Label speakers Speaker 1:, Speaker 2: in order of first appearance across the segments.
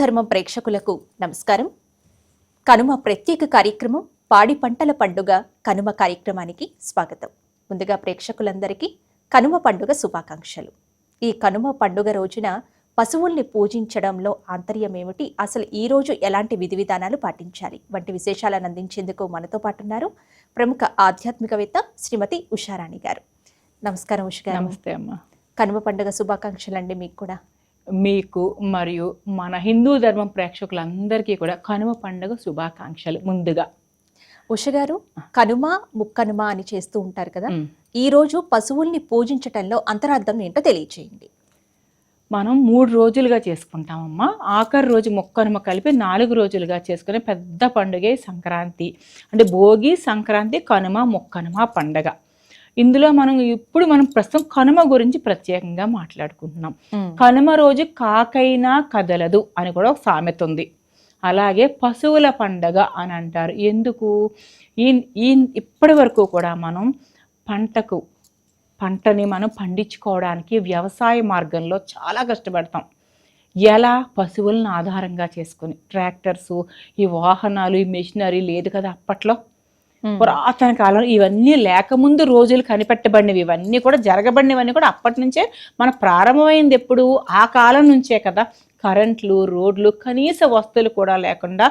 Speaker 1: ధర్మం ప్రేక్షకులకు నమస్కారం. కనుమ ప్రత్యేక కార్యక్రమం పాడి పంటల పండుగ కనుమ కార్యక్రమానికి స్వాగతం. ముందుగా ప్రేక్షకులందరికీ కనుమ పండుగ శుభాకాంక్షలు. ఈ కనుమ పండుగ రోజున పశువుల్ని పూజించడంలో ఆంతర్యం ఏమిటి? అసలు ఈ రోజు ఎలాంటి విధి విధానాలు పాటించాలి? వంటి విశేషాలను అందించేందుకు మనతో పాటు ఉన్నారు ప్రముఖ ఆధ్యాత్మికవేత్త శ్రీమతి ఉషారాణి గారు. నమస్కారం ఉష గారు
Speaker 2: నమస్తే అమ్మ.
Speaker 1: కనుమ పండుగ శుభాకాంక్షలు అండి మీకు కూడా.
Speaker 2: మీకు మరియు మన హిందూ ధర్మం ప్రేక్షకులందరికీ కూడా కనుమ పండుగ శుభాకాంక్షలు ముందుగా.
Speaker 1: ఉష గారు కనుమ ముక్కనుమ అని చేస్తూ ఉంటారు కదా.
Speaker 2: ఉమ్.
Speaker 1: ఈ రోజు పశువుల్ని పూజించటంలో అంతరార్థం ఏంటో తెలియచేయండి.
Speaker 2: మనం మూడు రోజులుగా చేసుకుంటామమ్మా. ఆఖరి రోజు మొక్కనుమ కలిపి నాలుగు రోజులుగా చేసుకునే పెద్ద పండుగే సంక్రాంతి. అంటే భోగి సంక్రాంతి కనుమ మొక్కనుమ పండగ. ఇందులో మనం ఇప్పుడు మనం ప్రస్తుతం కనుమ గురించి ప్రత్యేకంగా మాట్లాడుకుంటున్నాం. కనుమ రోజు కాకైనా కదలదు అని కూడా ఒక సామెత ఉంది. అలాగే పశువుల పండగ అని అంటారు. ఎందుకు? ఈ ఈ ఇప్పటి వరకు కూడా మనం పంటకు పంటని మనం పండించుకోవడానికి వ్యవసాయ మార్గంలో చాలా కష్టపడతాం. ఎలా? పశువులను ఆధారంగా చేసుకుని ట్రాక్టర్స్ ఈ వాహనాలు ఈ మెషినరీ లేదు కదా అప్పట్లో. పురాతన కాలం ఇవన్నీ లేకముందు రోజులు కనిపెట్టబడినవి. ఇవన్నీ కూడా జరగబడినవన్నీ కూడా అప్పటి నుంచే మన ప్రారంభమైంది ఎప్పుడు? ఆ కాలం నుంచే కదా. కరెంట్లు రోడ్లు కనీస వస్తువులు కూడా లేకుండా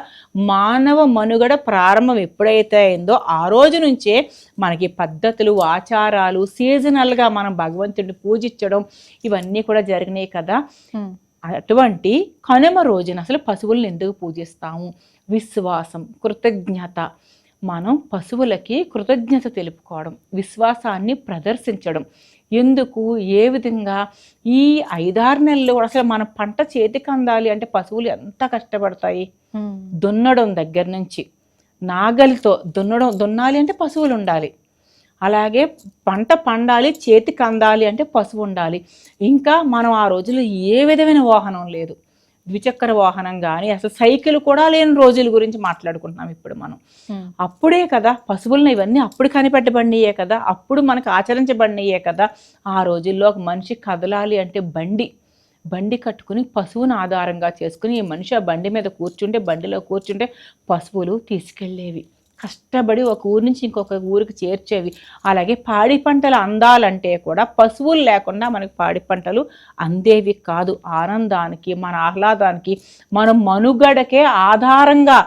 Speaker 2: మానవ మనుగడ ప్రారంభం ఎప్పుడైతే అయిందో ఆ రోజు నుంచే మనకి పద్ధతులు ఆచారాలు సీజనల్గా మనం భగవంతుడిని పూజించడం ఇవన్నీ కూడా జరిగినాయి కదా. అటువంటి కనుమ రోజున అసలు పశువులను ఎందుకు పూజిస్తాము? విశ్వాసం కృతజ్ఞత మనం పశువులకి కృతజ్ఞత తెలుపుకోవడం విశ్వాసాన్ని ప్రదర్శించడం. ఎందుకు? ఏ విధంగా? ఈ ఐదారు నెలలు అసలు మన పంట చేతికి అందాలి అంటే పశువులు ఎంత కష్టపడతాయి? దున్నడం దగ్గర నుంచి నాగలితో దున్నడం దున్నాలి అంటే పశువులు ఉండాలి. అలాగే పంట పండాలి చేతికి అందాలి అంటే పశువు ఉండాలి. ఇంకా మనం ఆ రోజుల్లో ఏ విధమైన వాహనం లేదు. ద్విచక్ర వాహనం కానీ అసలు సైకిల్ కూడా లేని రోజుల గురించి మాట్లాడుకుంటున్నాం ఇప్పుడు మనం. అప్పుడే కదా పశువులను ఇవన్నీ అప్పుడు కనిపెట్టబడినయే కదా అప్పుడు మనకు ఆచరించబడినయే కదా ఆ రోజుల్లో ఒక మనిషి కదలాలి అంటే బండి. బండి కట్టుకుని పశువును ఆధారంగా చేసుకుని ఈ మనిషి ఆ బండి మీద కూర్చుంటే బండిలో కూర్చుంటే పశువులు తీసుకెళ్ళేవి. కష్టపడి ఒక ఊరి నుంచి ఇంకొక ఊరికి చేర్చేవి. అలాగే పాడి పంటలు అందాలంటే కూడా పశువులు లేకుండా మనకి పాడి పంటలు అందేవి కాదు. ఆనందానికి మన ఆహ్లాదానికి మన మనుగడకే ఆధారంగా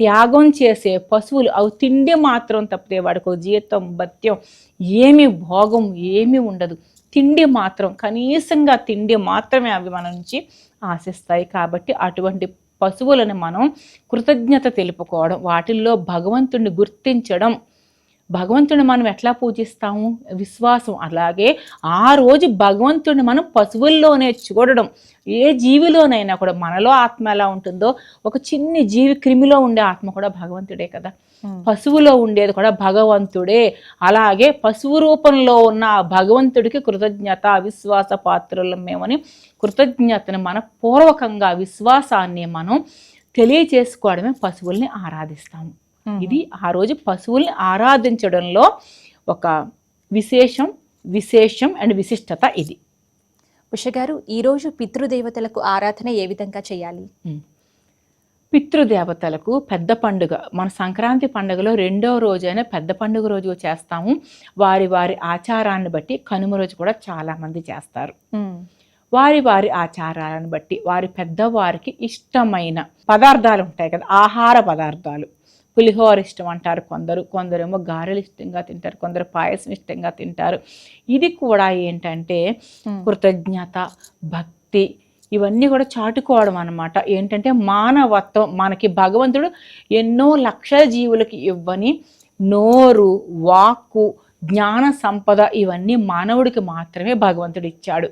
Speaker 2: త్యాగం చేసే పశువులు. అవి తిండి మాత్రం తప్పితే వాడికి జీవితం జీతం భత్యం ఏమి భోగం ఏమీ ఉండదు. తిండి మాత్రం కనీసంగా తిండి మాత్రమే అవి మన నుంచి ఆశిస్తాయి. కాబట్టి అటువంటి పశువులను మనం కృతజ్ఞత తెలుపుకోవడం వాటిల్లో భగవంతుడిని గుర్తించడం. భగవంతుడిని మనం ఎట్లా పూజిస్తాము? విశ్వాసం. అలాగే ఆ రోజు భగవంతుడిని మనం పశువుల్లోనే చూడడం. ఏ జీవిలోనైనా కూడా మనలో ఆత్మ ఎలా ఉంటుందో ఒక చిన్ని జీవి క్రిమిలో ఉండే ఆత్మ కూడా భగవంతుడే కదా. పశువులో ఉండేది కూడా భగవంతుడే. అలాగే పశువు రూపంలో ఉన్న ఆ భగవంతుడికి కృతజ్ఞత విశ్వాస పాత్రలం మేమని కృతజ్ఞతను మన పూర్వకంగా విశ్వాసాన్ని మనం తెలియచేసుకోవడమే పశువుల్ని ఆరాధిస్తాము ఇది ఆ రోజు పశువుల్ని ఆరాధించడంలో ఒక విశేషం విశేషం అండ్ విశిష్టత ఇది.
Speaker 1: ఉష గారు ఈ రోజు పితృదేవతలకు ఆరాధన ఏ విధంగా చేయాలి?
Speaker 2: పితృదేవతలకు పెద్ద పండుగ. మన సంక్రాంతి పండుగలో రెండో రోజైన పెద్ద పండుగ రోజు చేస్తాము. వారి వారి ఆచారాన్ని బట్టి కనుమ రోజు కూడా చాలామంది చేస్తారు. వారి వారి ఆచారాలను బట్టి వారి పెద్దవారికి ఇష్టమైన పదార్థాలు ఉంటాయి కదా ఆహార పదార్థాలు. పులిహోర ఇష్టం అంటారు కొందరు. కొందరేమో గారెలు ఇష్టంగా తింటారు. కొందరు పాయసం ఇష్టంగా తింటారు. ఇది కూడా ఏంటంటే కృతజ్ఞత భక్తి ఇవన్నీ కూడా చాటుకోవడం అనమాట ఏంటంటే మానవత్వం మనకి భగవంతుడు ఎన్నో లక్షల జీవులకి ఇవ్వని నోరు వాక్కు జ్ఞాన సంపద ఇవన్నీ మానవుడికి మాత్రమే భగవంతుడు ఇచ్చాడు.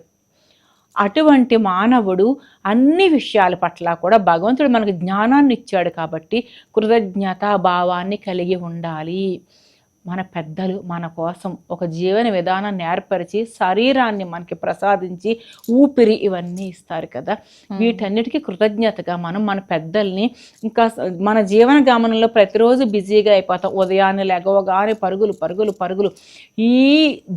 Speaker 2: అటువంటి మానవుడు అన్ని విషయాల పట్ల కూడా భగవంతుడు మనకు జ్ఞానాన్ని ఇచ్చాడు కాబట్టి కృతజ్ఞతా భావాన్ని కలిగి ఉండాలి. మన పెద్దలు మన కోసం ఒక జీవన విధానాన్ని ఏర్పరిచి శరీరాన్ని మనకి ప్రసాదించి ఊపిరి ఇవన్నీ ఇస్తారు కదా. వీటన్నిటికీ కృతజ్ఞతగా మనం మన పెద్దల్ని ఇంకా మన జీవన గమనంలో ప్రతిరోజు బిజీగా అయిపోతాం. ఉదయాన్నే లెగవగానే పరుగులు పరుగులు పరుగులు. ఈ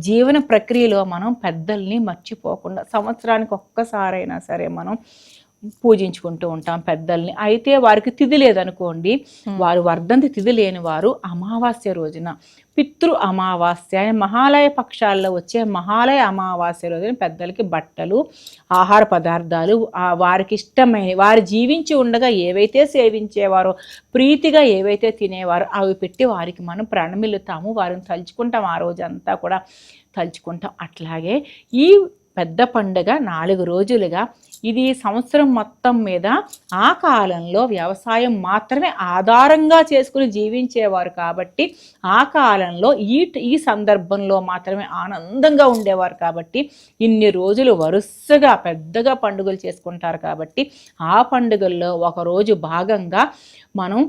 Speaker 2: జీవన ప్రక్రియలో మనం పెద్దల్ని మర్చిపోకుండా సంవత్సరానికి ఒక్కసారైనా సరే మనం పూజించుకుంటూ ఉంటాం పెద్దల్ని. అయితే వారికి తిథి లేదనుకోండి వారు వర్ధంతి తిథి లేని వారు అమావాస్య రోజున పితృ అమావాస్య అనే మహాలయ పక్షాల్లో వచ్చే మహాలయ అమావాస్య రోజున పెద్దలకి బట్టలు ఆహార పదార్థాలు వారికి ఇష్టమైన వారు జీవించి ఉండగా ఏవైతే సేవించేవారో ప్రీతిగా ఏవైతే తినేవారో అవి పెట్టి వారికి మనం ప్రణమిల్లుతాము వారిని తలుచుకుంటాం ఆ రోజు అంతా కూడా తలుచుకుంటాం. అట్లాగే ఈ పెద్ద పండుగ నాలుగు రోజులుగా. ఇది సంవత్సరం మొత్తం మీద ఆ కాలంలో వ్యవసాయం మాత్రమే ఆధారంగా చేసుకుని జీవించేవారు కాబట్టి ఆ కాలంలో ఈ ఈ సందర్భంలో మాత్రమే ఆనందంగా ఉండేవారు కాబట్టి ఇన్ని రోజులు వరుసగా పెద్దగా పండుగలు చేసుకుంటారు కాబట్టి ఆ పండుగల్లో ఒక రోజు భాగంగా మనం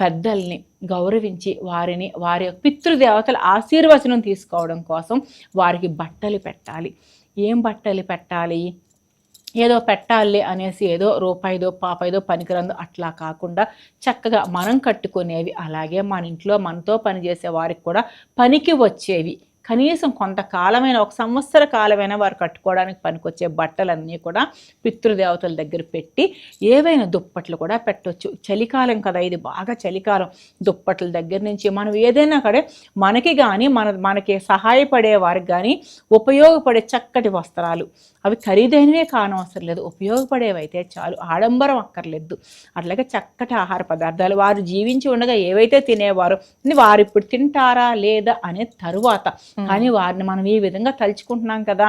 Speaker 2: పెద్దల్ని గౌరవించి వారిని వారి యొక్క పితృదేవతల ఆశీర్వచనం తీసుకోవడం కోసం వారికి బట్టలు పెట్టాలి. ఏం బట్టలు పెట్టాలి? ఏదో పెట్టాలి అనేసి ఏదో రూపాయిదో పాపైదో పనికిరందో అట్లా కాకుండా చక్కగా మనం కట్టుకునేవి అలాగే మన ఇంట్లో మనతో పనిచేసే వారికి కూడా పనికి వచ్చేవి. కనీసం కొంతకాలమైన ఒక సంవత్సర కాలమైనా వారు కట్టుకోవడానికి పనికొచ్చే బట్టలన్నీ కూడా పితృదేవతల దగ్గర పెట్టి ఏవైనా దుప్పట్లు కూడా పెట్టవచ్చు చలికాలం కదా ఇది బాగా చలికాలం. దుప్పట్ల దగ్గర నుంచి మనం ఏదైనా కడే మనకి కానీ మన మనకి సహాయపడే వారికి కానీ ఉపయోగపడే చక్కటి వస్త్రాలు. అవి ఖరీదైనవే కానవసరం లేదు. ఉపయోగపడేవి అయితే చాలు. ఆడంబరం అక్కర్లేదు. అట్లాగే చక్కటి ఆహార పదార్థాలు వారు జీవించి ఉండగా ఏవైతే తినేవారో వారు ఇప్పుడు తింటారా లేదా అనే తరువాత కానీ వారిని మనం ఈ విధంగా తలుచుకుంటున్నాం కదా.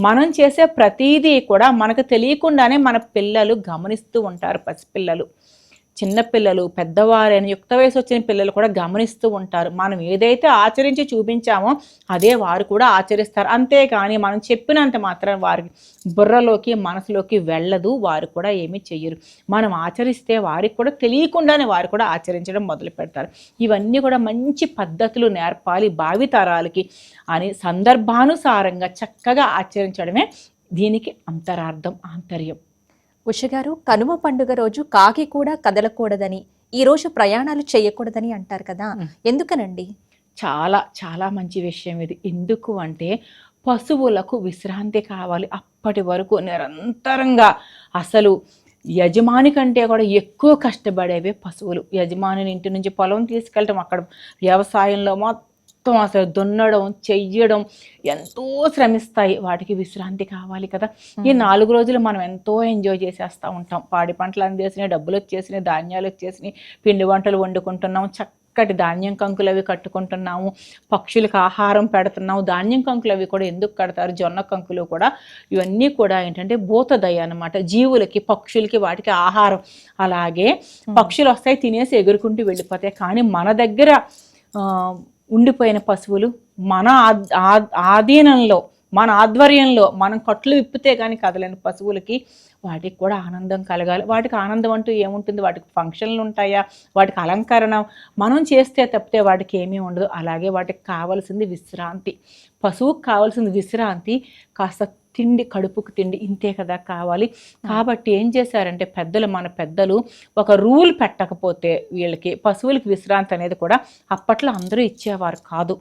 Speaker 2: మనం చేసే ప్రతిదీ కూడా మనకు తెలియకుండానే మన పిల్లలు గమనిస్తూ ఉంటారు పసిపిల్లలు. చిన్నపిల్లలు పెద్దవారైన యుక్త వయసు వచ్చిన పిల్లలు కూడా గమనిస్తూ ఉంటారు. మనం ఏదైతే ఆచరించి చూపించామో అదే వారు కూడా ఆచరిస్తారు. అంతేకాని మనం చెప్పినంత మాత్రం వారికి బుర్రలోకి మనసులోకి వెళ్ళదు. వారు కూడా ఏమీ చెయ్యరు. మనం ఆచరిస్తే వారికి కూడా తెలియకుండానే వారు కూడా ఆచరించడం మొదలు పెడతారు. ఇవన్నీ కూడా మంచి పద్ధతులు నేర్పాలి భావితరాలకి అని సందర్భానుసారంగా చక్కగా ఆచరించడమే దీనికి అంతరార్థం ఆంతర్యం.
Speaker 1: ఉష గారు కనుమ పండుగ రోజు కాకి కూడా కదలకూడదని ఈ రోజు ప్రయాణాలు చేయకూడదని అంటారు కదా. ఎందుకనండి?
Speaker 2: చాలా చాలా మంచి విషయం ఇది. ఎందుకు అంటే పశువులకు విశ్రాంతి కావాలి అప్పటి వరకు నిరంతరంగా. అసలు యజమాని కంటే కూడా ఎక్కువ కష్టపడేవే పశువులు. యజమాని ఇంటి నుంచి పొలం తీసుకెళ్ళటం అక్కడ వ్యవసాయంలో మొత్తం అసలు దున్నడం చెయ్యడం ఎంతో శ్రమిస్తాయి. వాటికి విశ్రాంతి కావాలి కదా. ఈ నాలుగు రోజులు మనం ఎంతో ఎంజాయ్ చేసేస్తూ ఉంటాం. పాడి పంటలు అందేసినాయి డబ్బులు వచ్చేసినాయి ధాన్యాలు వచ్చేసినాయి పిండి వంటలు వండుకుంటున్నాం చక్కటి ధాన్యం కంకులు అవి కట్టుకుంటున్నాము పక్షులకు ఆహారం పెడుతున్నాము ధాన్యం కంకులు అవి కూడా ఎందుకు కడతారు జొన్న కంకులు కూడా ఇవన్నీ కూడా ఏంటంటే భూతదయ అన్నమాట. జీవులకి పక్షులకి వాటికి ఆహారం. అలాగే పక్షులు వస్తాయి తినేసి ఎగురుకుంటూ వెళ్ళిపోతాయి. కానీ మన దగ్గర ఉండిపోయిన పశువులు మన ఆధీనంలో మన ఆధ్వర్యంలో మనం కట్లు విప్పితే కానీ కదలని పశువులకి. వాటికి కూడా ఆనందం కలగాలి. వాటికి ఆనందం అంటూ ఏముంటుంది? వాటికి ఫంక్షన్లు ఉంటాయా? వాటికి అలంకరణ మనం చేస్తే తప్పితే వాటికి ఏమీ ఉండదు. అలాగే వాటికి కావాల్సింది విశ్రాంతి. పశువుకు కావాల్సింది విశ్రాంతి. కాస్త తిండి కడుపుకు తిండి ఇంతే కదా కావాలి. కాబట్టి ఏం చేశారంటే పెద్దలు మన పెద్దలు ఒక రూల్ పెట్టకపోతే వీళ్ళకి పశువులకి విశ్రాంతి అనేది కూడా అప్పట్లో అందరూ ఇచ్చేవారు కాదు.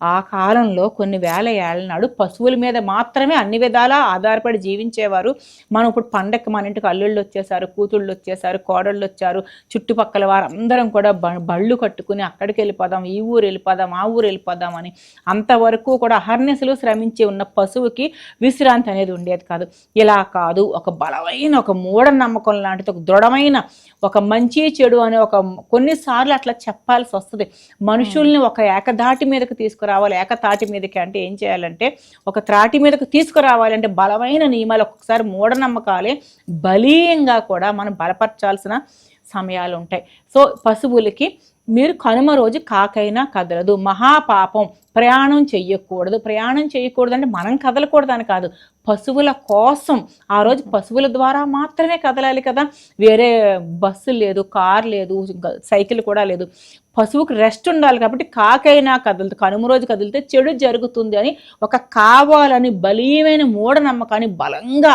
Speaker 2: ఆ కాలంలో కొన్ని వేల ఏళ్ళ నాడు పశువుల మీద మాత్రమే అన్ని విధాలా ఆధారపడి జీవించేవారు. మనం ఇప్పుడు పండక్కి మన ఇంటికి అల్లుళ్ళు వచ్చేసారు కూతుళ్ళు వచ్చేసారు కోడళ్ళు వచ్చారు చుట్టుపక్కల వారు అందరం కూడా బళ్ళు కట్టుకుని అక్కడికి వెళ్ళిపోదాం ఈ ఊరు వెళ్ళిపోదాం ఆ ఊరు వెళ్ళిపోదాం అని అంతవరకు కూడా అహర్నిశలు శ్రమించి ఉన్న పశువుకి విశ్రాంతి అనేది ఉండేది కాదు. ఇలా కాదు ఒక బలమైన ఒక మూఢనమ్మకం లాంటిది ఒక దృఢమైన ఒక మంచి చెడు అనే ఒక కొన్నిసార్లు అట్లా చెప్పాల్సి వస్తుంది. మనుషుల్ని ఒక ఏకధాటి మీదకి తీసుకురావాలి ఏకతాటి మీదకి అంటే ఏం చేయాలంటే ఒక త్రాటి మీదకు తీసుకురావాలంటే బలమైన నియమాలు ఒక్కొక్కసారి మూఢనమ్మకాలే బలీయంగా కూడా మనం బలపరచాల్సిన సమయాలు ఉంటాయి. సో పశువులకి మీరు కనుమ రోజు కాకైనా కదలదు. మహాపాపం. ప్రయాణం చేయకూడదు ప్రయాణం చేయకూడదు అంటే మనం కదలకూడదని కాదు. పశువుల కోసం. ఆ రోజు పశువుల ద్వారా మాత్రమే కదలాలి కదా. వేరే బస్సు లేదు కార్ లేదు సైకిల్ కూడా లేదు. పశువుకి రెస్ట్ ఉండాలి కాబట్టి కాకైనా కదలదు. కనుమ రోజు కదిలితే చెడు జరుగుతుంది అని ఒక కావాలని బలీయమైన మూఢనమ్మకాన్ని బలంగా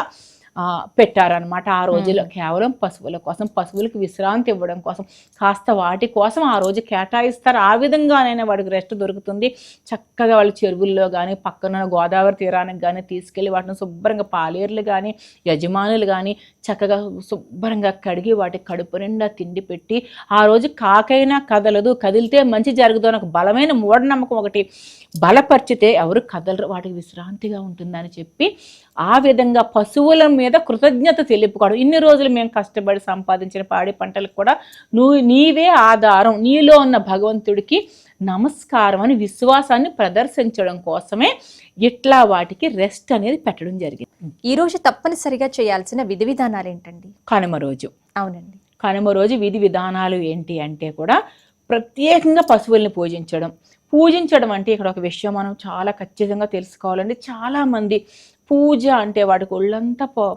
Speaker 2: పెట్టారనమాట ఆ రోజుల్లో. కేవలం పశువుల కోసం పశువులకు విశ్రాంతి ఇవ్వడం కోసం కాస్త వాటి కోసం ఆ రోజు కేటాయిస్తారు. ఆ విధంగానైనా వాడికి రెస్ట్ దొరుకుతుంది. చక్కగా వాళ్ళు చెరువుల్లో కానీ పక్కన గోదావరి తీరానికి కానీ తీసుకెళ్ళి వాటిని శుభ్రంగా పాలేర్లు కానీ యజమానులు కానీ చక్కగా శుభ్రంగా కడిగి వాటి కడుపు నిండా తిండి పెట్టి ఆ రోజు కాకైనా కదలదు. కదిలితే మంచి జరుగుతుంది అని ఒక బలమైన మూఢనమ్మకం ఒకటి బలపరిచితే ఎవరు కదలరు. వాటికి విశ్రాంతిగా ఉంటుందని చెప్పి ఆ విధంగా పశువుల మీద కృతజ్ఞత తెలుపుకోవడం. ఇన్ని రోజులు మేము కష్టపడి సంపాదించిన పాడి పంటలకు కూడా నువ్వు నీవే ఆధారం. నీలో ఉన్న భగవంతుడికి నమస్కారం అని విశ్వాసాన్ని ప్రదర్శించడం కోసమే ఇట్లా వాటికి రెస్ట్ అనేది పెట్టడం జరిగింది.
Speaker 1: ఈ రోజు తప్పనిసరిగా చేయాల్సిన విధి విధానాలు ఏంటండి?
Speaker 2: కనుమ రోజు.
Speaker 1: అవునండి.
Speaker 2: కనుమ రోజు విధి విధానాలు ఏంటి అంటే కూడా ప్రత్యేకంగా పశువుల్ని పూజించడం. పూజించడం అంటే ఇక్కడ ఒక విషయం మనం చాలా ఖచ్చితంగా తెలుసుకోవాలండి. చాలామంది పూజ అంటే వాడికి ఒళ్ళంతా ప-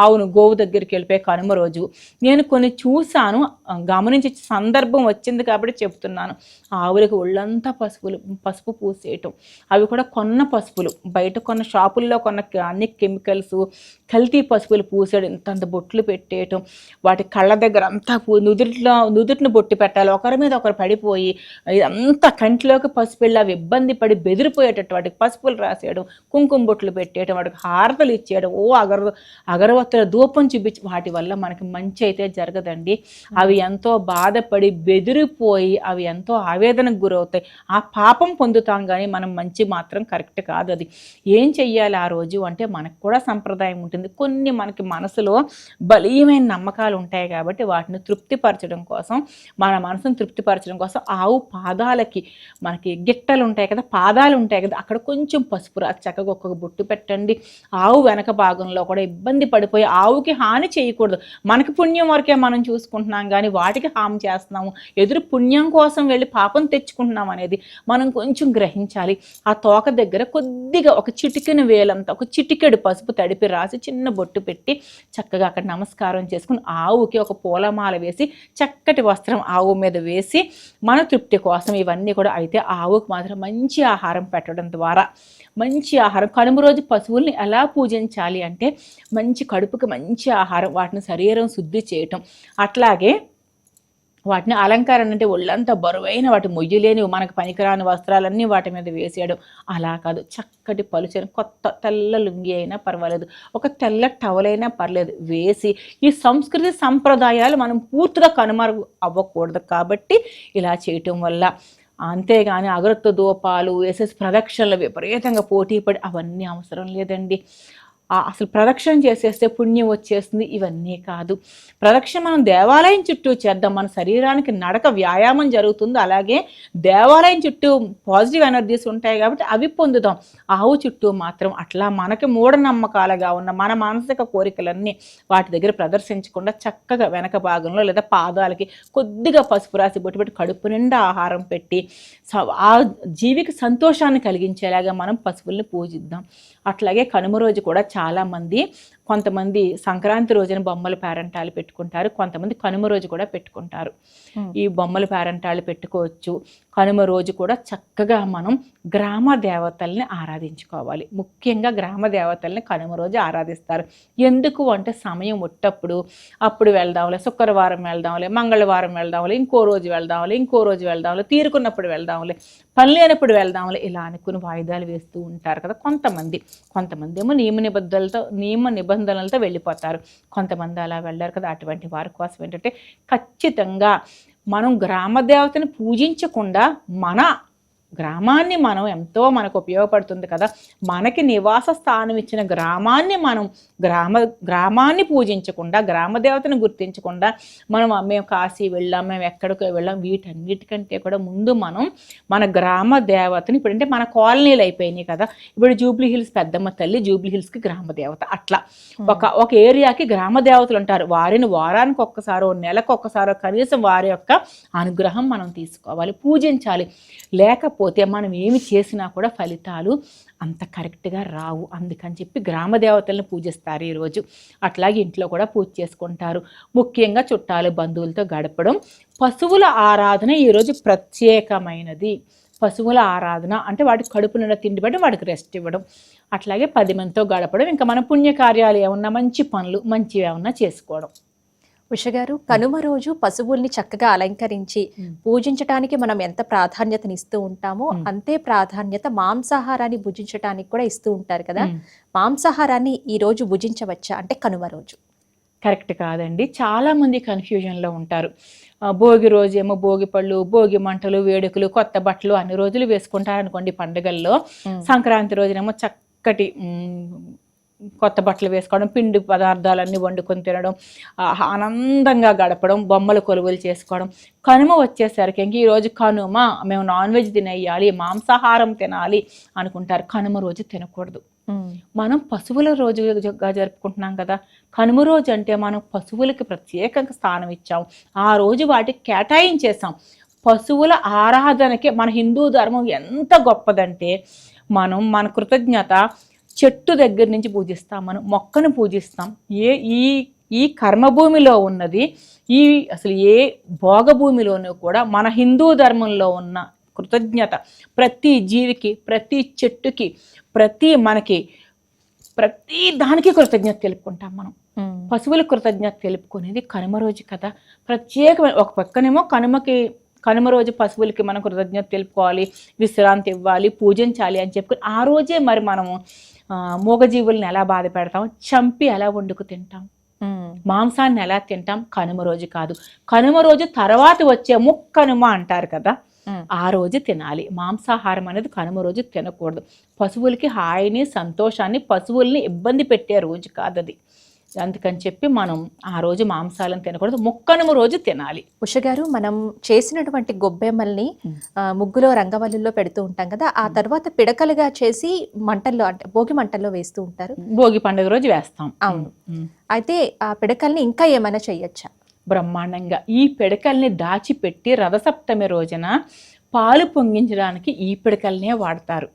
Speaker 2: ఆవును గోవు దగ్గరికి వెళ్ళిపోయి కనుమ రోజు. నేను కొన్ని చూశాను గమనించి గమనించే సందర్భం వచ్చింది కాబట్టి చెప్తున్నాను. ఆవులకు ఒళ్ళంతా పసుపులు పసుపు పూసేయటం. అవి కూడా కొన్న పసుపులు. బయట కొన్న షాపుల్లో కొన్న అన్ని కెమికల్స్ కల్తీ పసుపులు పూసేయడం ఇంతంత బొట్లు పెట్టేయటం వాటి కళ్ళ దగ్గర అంతా పూ నుదుటిలో నుదుటిని బొట్టు పెట్టాలి. ఒకరి మీద ఒకరు పడిపోయి ఇదంతా కంటిలోకి పసుపు వెళ్ళి అవి ఇబ్బంది పడి బెదిరిపోయేటట్టు వాటికి పసుపులు రాసేయడం కుంకుమ బొట్లు పెట్టేయడం వాడికి హారతలు ఇచ్చేయడం ఓ అగర అగరవత్తుల ధూపం చూపించి వాటి వల్ల మనకి మంచి అయితే జరగదండి. అవి ఎంతో బాధపడి బెదిరిపోయి అవి ఎంతో ఆవేదనకు గురవుతాయి. ఆ పాపం పొందుతాం కానీ మనం మంచి మాత్రం కరెక్ట్ కాదు అది. ఏం చెయ్యాలి ఆ రోజు? అంటే మనకు కూడా సంప్రదాయం ఉంటుంది. కొన్ని మనకి మనసులో బలీయమైన నమ్మకాలు ఉంటాయి కాబట్టి వాటిని తృప్తిపరచడం కోసం మన మనసును తృప్తిపరచడం కోసం ఆవు పాదాలకి మనకి గిట్టలు ఉంటాయి కదా పాదాలు ఉంటాయి కదా అక్కడ కొంచెం పసుపు రాసి చక్కగా ఒక్కొక్క బొట్టు పెట్టండి. ఆవు వెనక భాగంలో కూడా ఇబ్బంది పడిపోయి ఆవుకి హాని చేయకూడదు. మనకి పుణ్యం వరకే మనం చూసుకుంటున్నాం కానీ వాటికి హాని చేస్తున్నాము. ఎదురు పుణ్యం కోసం వెళ్ళి పాపం తెచ్చుకుంటున్నాం అనేది మనం కొంచెం గ్రహించాలి. ఆ తోక దగ్గర కొద్దిగా ఒక చిటికెన వేలంతా ఒక చిటికెడు పసుపు తడిపి రాసి చిన్న బొట్టు పెట్టి చక్కగా అక్కడ నమస్కారం చేసుకుని ఆవుకి ఒక పూలమాల వేసి చక్కటి వస్త్రం ఆవు మీద వేసి మన తృప్తి కోసం ఇవన్నీ కూడా అయితే ఆవుకు మాత్రం మంచి ఆహారం పెట్టడం ద్వారా మంచి ఆహారం. కనుమ రోజు పశువుల్ని ఎలా పూజించాలి అంటే మంచి కడుపుకి మంచి ఆహారం వాటిని శరీరం శుద్ధి చేయటం. అట్లాగే వాటిని అలంకారం అంటే ఒళ్ళంతా బరువైన వాటి మొయ్యలేని మనకు పనికిరాని వస్త్రాలన్నీ వాటి మీద వేసేయడం. అలా కాదు. చక్కటి పలుచని కొత్త తెల్ల లుంగి అయినా పర్వాలేదు. ఒక తెల్ల టవల్ అయినా పర్లేదు. వేసి ఈ సంస్కృతి సంప్రదాయాలు మనం పూర్తిగా కనుమరుగు అవ్వకూడదు. కాబట్టి ఇలా చేయటం వల్ల అంతేగాని అగరత్వ దూపాలు ఎస్ఎస్ ప్రదక్షిణలు విపరీతంగా పోటీ పడి అవన్నీ అవసరం లేదండి. అసలు ప్రదక్షిణ చేసేస్తే పుణ్యం వచ్చేస్తుంది. ఇవన్నీ కాదు. ప్రదక్షిణ మనం దేవాలయం చుట్టూ చేద్దాం. మన శరీరానికి నడక వ్యాయామం జరుగుతుంది. అలాగే దేవాలయం చుట్టూ పాజిటివ్ ఎనర్జీస్ ఉంటాయి కాబట్టి అవి పొందుదాం ఆవు చుట్టూ మాత్రం అట్లా మనకి మూఢనమ్మకాలుగా ఉన్న మన మానసిక కోరికలన్నీ వాటి దగ్గర ప్రదర్శించకుండా చక్కగా వెనక భాగంలో లేదా పాదాలకి కొద్దిగా పసుపు రాసి బొట్టు పెట్టి కడుపు నిండా ఆహారం పెట్టి స- ఆ జీవికి సంతోషాన్ని కలిగించేలాగా మనం పశువుల్ని పూజిద్దాం. అట్లాగే కనుమ రోజు కూడా చాలామంది కొంతమంది సంక్రాంతి రోజున బొమ్మల పేరంటాలు పెట్టుకుంటారు కొంతమంది కనుమ రోజు కూడా పెట్టుకుంటారు. ఈ బొమ్మల పేరంటాలు పెట్టుకోవచ్చు. కనుమ రోజు కూడా చక్కగా మనం గ్రామ దేవతల్ని ఆరాధించుకోవాలి. ముఖ్యంగా గ్రామ దేవతల్ని కనుమ రోజు ఆరాధిస్తారు. ఎందుకు అంటే సమయం ఉట్టప్పుడు అప్పుడు వెళ్దాంలే శుక్రవారం వెళ్దాంలే మంగళవారం వెళ్దాంలే ఇంకో రోజు వెళ్దాంలే ఇంకో రోజు వెళ్దాంలే తీరుకున్నప్పుడు వెళ్దాంలే పని లేనప్పుడు వెళ్దాంలే ఇలా అనుకుని వాయిదాలు వేస్తూ ఉంటారు కదా కొంతమంది. కొంతమంది ఏమో నియమ నిబద్ధలతో నియమ నిబంధనలతో వెళ్ళిపోతారు. కొంతమంది అలా వెళ్ళారు కదా అటువంటి వారి కోసం ఏంటంటే ఖచ్చితంగా మనం గ్రామ దేవతని పూజించకుండా మన గ్రామాన్ని మనం ఎంతో మనకు ఉపయోగపడుతుంది కదా. మనకి నివాస స్థానం ఇచ్చిన గ్రామాన్ని మనం గ్రామ గ్రామాన్ని పూజించకుండా గ్రామ దేవతను గుర్తించకుండా మనం మేము కాశీ వెళ్ళాం మేము ఎక్కడికో వెళ్ళాం వీటన్నిటికంటే కూడా ముందు మనం మన గ్రామ దేవతని ఇప్పుడు అంటే మన కాలనీలు అయిపోయినాయి కదా. ఇప్పుడు జూబ్లీ హిల్స్ పెద్దమ్మ తల్లి జూబ్లీ హిల్స్కి గ్రామ దేవత అట్లా. ఒక ఒక ఏరియాకి గ్రామ దేవతలు ఉంటారు. వారిని వారానికి ఒక్కసారో నెలకు ఒక్కసారో కనీసం వారి యొక్క అనుగ్రహం మనం తీసుకోవాలి పూజించాలి. పోతే మనం ఏమి చేసినా కూడా ఫలితాలు అంత కరెక్ట్గా రావు. అందుకని చెప్పి గ్రామ దేవతలను పూజిస్తారు ఈరోజు అట్లాగే ఇంట్లో కూడా పూజ చేసుకుంటారు. ముఖ్యంగా చుట్టాలు బంధువులతో గడపడం. పశువుల ఆరాధన ఈరోజు ప్రత్యేకమైనది. పశువుల ఆరాధన అంటే వాటికి కడుపు నిండా తిండి పెట్టి వాటికి రెస్ట్ ఇవ్వడం. అట్లాగే పది మందితో గడపడం. ఇంకా మన పుణ్యకార్యాలు ఏమన్నా మంచి పనులు మంచివి ఏమన్నా చేసుకోవడం.
Speaker 1: ఉష గారు కనుమ రోజు పశువుల్ని చక్కగా అలంకరించి
Speaker 2: మ్మ్.
Speaker 1: పూజించడానికి మనం ఎంత ప్రాధాన్యతనిస్తూ ఉంటామో. అంతే ప్రాధాన్యత మాంసాహారాన్ని భుజించడానికి కూడా ఇస్తూ ఉంటారు కదా. మాంసాహారాన్ని ఈ రోజు భుజించవచ్చా అంటే కనుమ రోజు
Speaker 2: కరెక్ట్ కాదండి చాలా మంది కన్ఫ్యూజన్లో ఉంటారు భోగి రోజేమో భోగి పళ్ళు భోగి మంటలు వేడుకలు కొత్త బట్టలు అన్ని రోజులు వేసుకుంటారు అనుకోండి పండుగల్లో. సంక్రాంతి రోజునేమో చక్కటి కొత్త బట్టలు వేసుకోవడం పిండి పదార్థాలన్నీ వండుకొని తినడం ఆనందంగా గడపడం బొమ్మలు కొలువులు చేసుకోవడం. కనుమ వచ్చేసరికి ఇంక ఈరోజు కనుమ మేము నాన్ వెజ్ తినేయాలి మాంసాహారం తినాలి అనుకుంటారు. కనుమ రోజు తినకూడదు. మనం పశువుల రోజుగా జరుపుకుంటున్నాం కదా. కనుమ రోజు అంటే మనం పశువులకి ప్రత్యేకంగా స్థానం ఇచ్చాం. ఆ రోజు వాటికి కేటాయించేసాం పశువుల ఆరాధనకి మన హిందూ ధర్మం ఎంత గొప్పదంటే మనం మన కృతజ్ఞత చెట్టు దగ్గర నుంచి పూజిస్తాం మనం మొక్కను పూజిస్తాం. ఏ ఈ ఈ కర్మభూమిలో ఉన్నది ఈ అసలు ఏ భోగభూమిలోనూ కూడా మన హిందూ ధర్మంలో ఉన్న కృతజ్ఞత ప్రతి జీవికి ప్రతి చెట్టుకి ప్రతి మనకి ప్రతి దానికి కృతజ్ఞత తెలుపుకుంటాం మనం. పశువుల కృతజ్ఞత తెలుపుకునేది కనుమ రోజు కదా. ప్రత్యేకమైన ఒక పక్కనేమో కనుమకి కనుమ రోజు పశువులకి మనం కృతజ్ఞత తెలుపుకోవాలి విశ్రాంతి ఇవ్వాలి పూజించాలి అని చెప్పుకొని ఆ రోజే మరి మనము మూగజీవుల్ని ఎలా బాధ పెడతాం? చంపి ఎలా వండుకు తింటాం. మాంసాన్ని ఎలా తింటాం? కనుమ రోజు కాదు. కనుమ రోజు తర్వాత వచ్చే ముక్కనుమ అంటారు కదా. ఆ రోజు తినాలి. మాంసాహారం అనేది కనుమ రోజు తినకూడదు. పశువులకి హాయిని సంతోషాన్ని పశువుల్ని ఇబ్బంది పెట్టే రోజు కాదు అది అందుకని చెప్పి మనం ఆ రోజు మాంసాలను తినకూడదు. ముక్కనుమ రోజు తినాలి.
Speaker 1: ఉష గారు మనం చేసినటువంటి గొబ్బెమ్మల్ని ముగ్గులో రంగవల్లుల్లో పెడుతూ ఉంటాం కదా ఆ తర్వాత పిడకలుగా చేసి మంటల్లో అంటే భోగి మంటల్లో వేస్తూ ఉంటారు.
Speaker 2: భోగి పండుగ రోజు వేస్తాం.
Speaker 1: అవును. అయితే ఆ పిడకల్ని ఇంకా ఏమైనా చెయ్యొచ్చా
Speaker 2: బ్రహ్మాండంగా. ఈ పిడకల్ని దాచిపెట్టి రథసప్తమి రోజున పాలు పొంగించడానికి ఈ పిడకల్నే వాడతారు.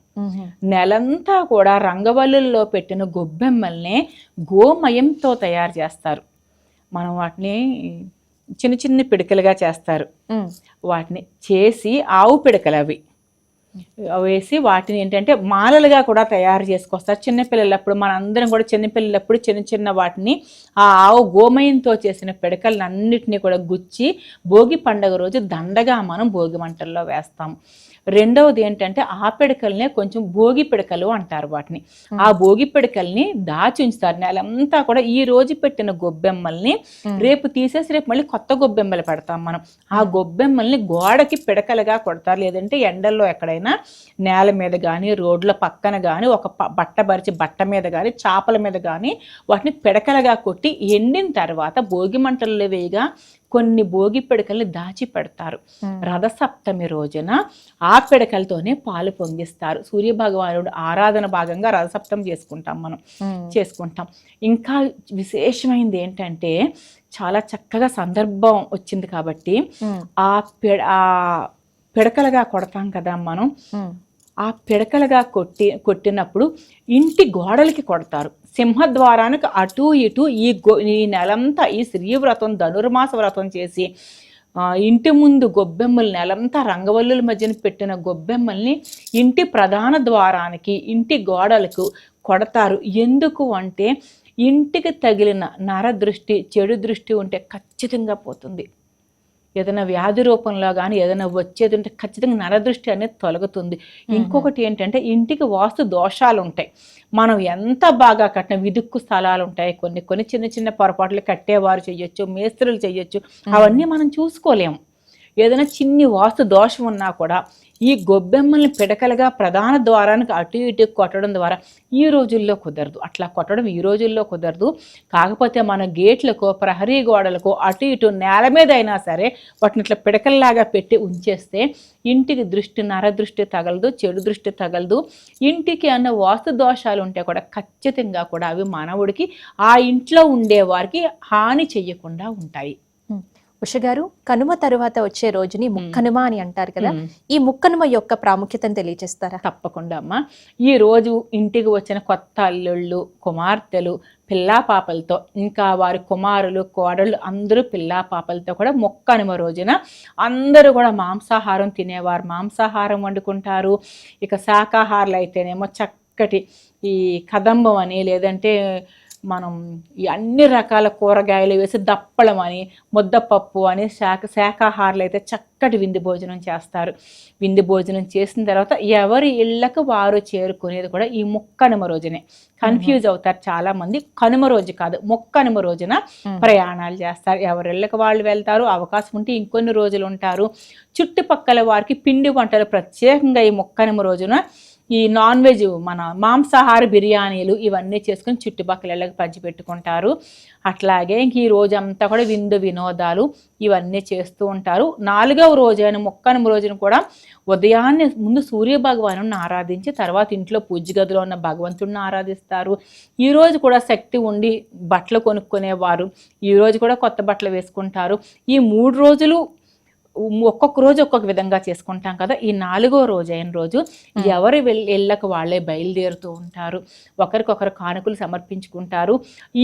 Speaker 2: నెలంతా కూడా రంగవల్లుల్లో పెట్టిన గొబ్బెమ్మల్నే గోమయంతో తయారు చేస్తారు. మనం వాటిని చిన్న చిన్న పిడకలుగా చేస్తారు. వాటిని చేసి ఆవు పిడకలు అవి. వేసి వాటిని ఏంటంటే మాలలుగా కూడా తయారు చేసుకొస్తారు. చిన్నపిల్లలప్పుడు మనందరం కూడా చిన్నపిల్లలప్పుడు చిన్న చిన్న వాటిని ఆ ఆవు గోమయంతో చేసిన పిడకలను అన్నిటినీ కూడా గుచ్చి భోగి పండగ రోజు దండగా మనం భోగి మంటల్లో వేస్తాం. రెండవది ఏంటంటే ఆ పిడకల్నే కొంచెం భోగి పిడకలు అంటారు వాటిని. ఆ భోగి పిడకల్ని దాచి ఉంచుతారు. నెలంతా కూడా ఈ రోజు పెట్టిన గొబ్బెమ్మల్ని
Speaker 1: మ్మ్.
Speaker 2: రేపు తీసేసి రేపు మళ్ళీ కొత్త గొబ్బెమ్మలు పెడతాం మనం. ఆ గొబ్బెమ్మల్ని గోడకి పిడకలుగా కొడతారు. లేదంటే ఎండల్లో ఎక్కడైనా నేల మీద కానీ రోడ్ల పక్కన కానీ ఒక బట్ట పరిచి బట్ట మీద కానీ చాపల మీద కానీ వాటిని పిడకలుగా కొట్టి ఎండిన తర్వాత భోగి మంటల్లో వేయగా కొన్ని భోగి పిడకల్ని దాచి పెడతారు. రథసప్తమి రోజున ఆ పిడకలతోనే పాలు పొంగిస్తారు సూర్య భగవానుడు ఆరాధన భాగంగా రథసప్తమి చేసుకుంటాం మనం. చేసుకుంటాం ఇంకా విశేషమైనది ఏంటంటే చాలా చక్కగా సందర్భం వచ్చింది కాబట్టి. ఆ పిడ ఆ పిడకలుగా కొడతాం కదా మనం. ఆ పిడకలుగా కొట్టి కొట్టినప్పుడు ఇంటి గోడలకి కొడతారు సింహద్వారానికి అటు ఇటు ఈ గో ఈ నెలంతా ఈ శ్రీవ్రతం ధనుర్మాస వ్రతం చేసి ఇంటి ముందు గొబ్బెమ్మలు నెలంతా రంగవల్లుల మధ్యన పెట్టిన గొబ్బెమ్మల్ని ఇంటి ప్రధాన ద్వారానికి ఇంటి గోడలకు కొడతారు. ఎందుకు అంటే ఇంటికి తగిలిన నర దృష్టి చెడు దృష్టి ఉంటే ఖచ్చితంగా పోతుంది. ఏదైనా వ్యాధి రూపంలో కానీ ఏదైనా వచ్చేది ఉంటే ఖచ్చితంగా నరదృష్టి అనేది తొలగుతుంది. ఇంకొకటి ఏంటంటే ఇంటికి వాస్తు దోషాలు ఉంటాయి. మనం ఎంత బాగా కట్టిన విదుక్కు స్థలాలు ఉంటాయి. కొన్ని కొన్ని చిన్న చిన్న పొరపాట్లు కట్టేవారు చెయ్యొచ్చు మేస్త్రులు చెయ్యొచ్చు. అవన్నీ మనం చూసుకోలేము. ఏదైనా చిన్ని వాస్తు దోషం ఉన్నా కూడా ఈ గొబ్బెమ్మల్ని పిడకలుగా ప్రధాన ద్వారానికి అటు ఇటు కొట్టడం ద్వారా ఈ రోజుల్లో కుదరదు. అట్లా కొట్టడం ఈ రోజుల్లో కుదరదు. కాకపోతే మన గేట్లకు ప్రహరీ గోడలకు అటు ఇటు నేల మీద అయినా సరే వాటిని ఇట్లా పిడకల్లాగా పెట్టి ఉంచేస్తే ఇంటికి దృష్టి నర దృష్టి తగలదు చెడు దృష్టి తగలదు. ఇంటికి అన్న వాస్తు దోషాలు ఉంటే కూడా ఖచ్చితంగా కూడా అవి మానవుడికి ఆ ఇంట్లో ఉండే వారికి హాని చెయ్యకుండా ఉంటాయి.
Speaker 1: ఉష గారు కనుమ తరువాత వచ్చే రోజుని ముక్కనుమ అని అంటారు కదా. ఈ ముక్కనుమ యొక్క ప్రాముఖ్యతను తెలియజేస్తారా?
Speaker 2: తప్పకుండా అమ్మా. ఈ రోజు ఇంటికి వచ్చిన కొత్త అల్లుళ్ళు కుమార్తెలు పిల్లా పాపలతో ఇంకా వారి కుమారులు కోడళ్ళు అందరూ పిల్లా పాపలతో కూడా మొక్కనుమ రోజున అందరూ కూడా మాంసాహారం తినేవారు. మాంసాహారం వండుకుంటారు. ఇక శాకాహారులు అయితేనేమో చక్కటి ఈ కదంబం అని లేదంటే మనం ఈ అన్ని రకాల కూరగాయలు వేసి దప్పడం అని ముద్దపప్పు అని శాఖ శాకాహారులు అయితే చక్కటి విందు భోజనం చేస్తారు. విందు భోజనం చేసిన తర్వాత ఎవరి ఇళ్ళకు వారు చేరుకునేది కూడా ఈ ముక్కనుమ రోజునే. కన్ఫ్యూజ్ అవుతారు చాలా మంది కనుమ రోజు కాదు ముక్కనుమ రోజున. ప్రయాణాలు చేస్తారు. ఎవరి ఇళ్ళకి వాళ్ళు వెళ్తారు అవకాశం ఉంటే ఇంకొన్ని రోజులు ఉంటారు. చుట్టుపక్కల వారికి పిండి వంటలు ప్రత్యేకంగా ఈ ముక్కనుమ రోజున ఈ నాన్ వెజ్ మన మాంసాహార బిర్యానీలు ఇవన్నీ చేసుకొని చుట్టుపక్కల ఇళ్ళకి పంచిపెట్టుకుంటారు అట్లాగే ఇంక ఈ రోజంతా కూడా విందు వినోదాలు ఇవన్నీ చేస్తూ ఉంటారు. నాలుగవ రోజైన అయిన రోజున కూడా ఉదయాన్నే ముందు సూర్య భగవాను ఆరాధించి తర్వాత ఇంట్లో పూజ గదిలో ఉన్న భగవంతుడిని ఆరాధిస్తారు. ఈరోజు కూడా శక్తి ఉండి బట్టలు కొనుక్కునేవారు. ఈరోజు కూడా కొత్త బట్టలు వేసుకుంటారు. ఈ మూడు రోజులు ఒక్కొక్క రోజు ఒక్కొక్క విధంగా చేసుకుంటాం కదా. ఈ నాలుగో రోజు అయిన రోజు ఎవరి ఇళ్ళకు వాళ్ళే బయలుదేరుతూ ఉంటారు. ఒకరికొకరు కానుకలు సమర్పించుకుంటారు.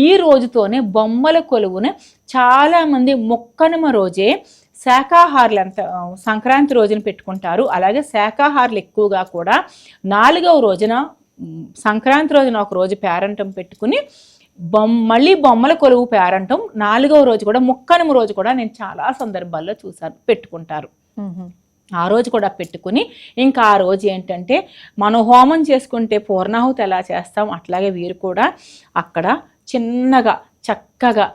Speaker 2: ఈ రోజుతోనే బొమ్మల కొలువున చాలామంది మొక్కనుమ రోజే శాకాహారులు అంత సంక్రాంతి రోజున పెట్టుకుంటారు. అలాగే శాకాహారులు ఎక్కువగా కూడా నాలుగవ రోజున సంక్రాంతి రోజున ఒక రోజు పేరంటం పెట్టుకుని బొమ్మ మళ్ళీ బొమ్మల కొలువు పేరంటం నాలుగవ రోజు కూడా ముక్కనుమ రోజు కూడా నేను చాలా సందర్భాల్లో చూశాను పెట్టుకుంటారు. ఆ రోజు కూడా పెట్టుకుని ఇంకా ఆ రోజు ఏంటంటే మనం హోమం చేసుకుంటే పూర్ణాహుతి ఎలా చేస్తాం అట్లాగే వీరు కూడా అక్కడ చిన్నగా చక్కగా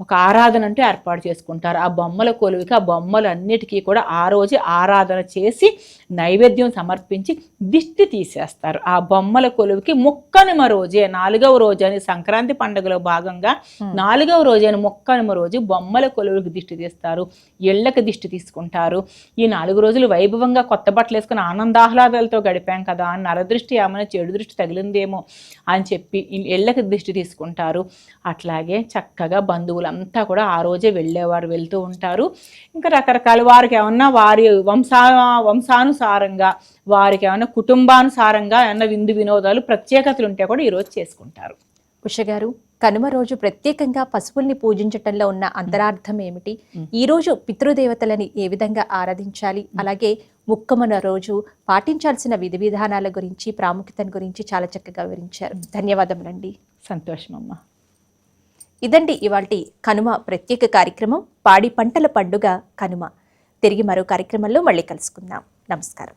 Speaker 2: ఒక ఆరాధన అంటే ఏర్పాటు చేసుకుంటారు. ఆ బొమ్మల కొలువుకి ఆ బొమ్మలన్నిటికీ కూడా ఆ రోజే ఆరాధన చేసి నైవేద్యం సమర్పించి దిష్టి తీసేస్తారు. ఆ బొమ్మల కొలువుకి ముక్కనుమ రోజే నాలుగవ రోజు అని సంక్రాంతి పండుగలో భాగంగా నాలుగవ రోజు అని ముక్కనుమ రోజు బొమ్మల కొలువుకి దిష్టి తీస్తారు. ఇళ్ళకి దిష్టి తీసుకుంటారు. ఈ నాలుగు రోజులు వైభవంగా కొత్త బట్టలు వేసుకుని ఆనందాహ్లాదాలతో గడిపాం కదా నరదృష్టి ఏమైనా చెడు దృష్టి తగిలిందేమో అని చెప్పి ఇళ్ళకి దిష్టి తీసుకుంటారు. అట్లాగే చక్కగా బంధువులంతా కూడా ఆ రోజే వెళ్ళేవారు వెళ్తూ ఉంటారు. ఇంకా రకరకాల వారికి ఏమన్నా వారి వంశా వంశానుసారంగా వారికి ఏమన్నా కుటుంబానుసారంగా ఏమన్నా విందు వినోదాలు ప్రత్యేకతలు ఉంటే కూడా ఈరోజు చేసుకుంటారు.
Speaker 1: ఉష గారు కనుమ రోజు ప్రత్యేకంగా పశువుల్ని పూజించటంలో ఉన్న అంతరార్థం ఏమిటి? ఈ రోజు పితృదేవతలని ఏ విధంగా ఆరాధించాలి? అలాగే ముక్కమన రోజు పాటించాల్సిన విధి విధానాల గురించి ప్రాముఖ్యతను గురించి చాలా చక్కగా వివరించారు. ధన్యవాదములండి.
Speaker 2: సంతోషం అమ్మ
Speaker 1: ఇదండి ఇవాల్టి కనుమ ప్రత్యేక కార్యక్రమం. పాడి పంటల పండుగ కనుమ. తిరిగి మరో కార్యక్రమంలో మళ్ళీ కలుసుకుందాం. నమస్కారం.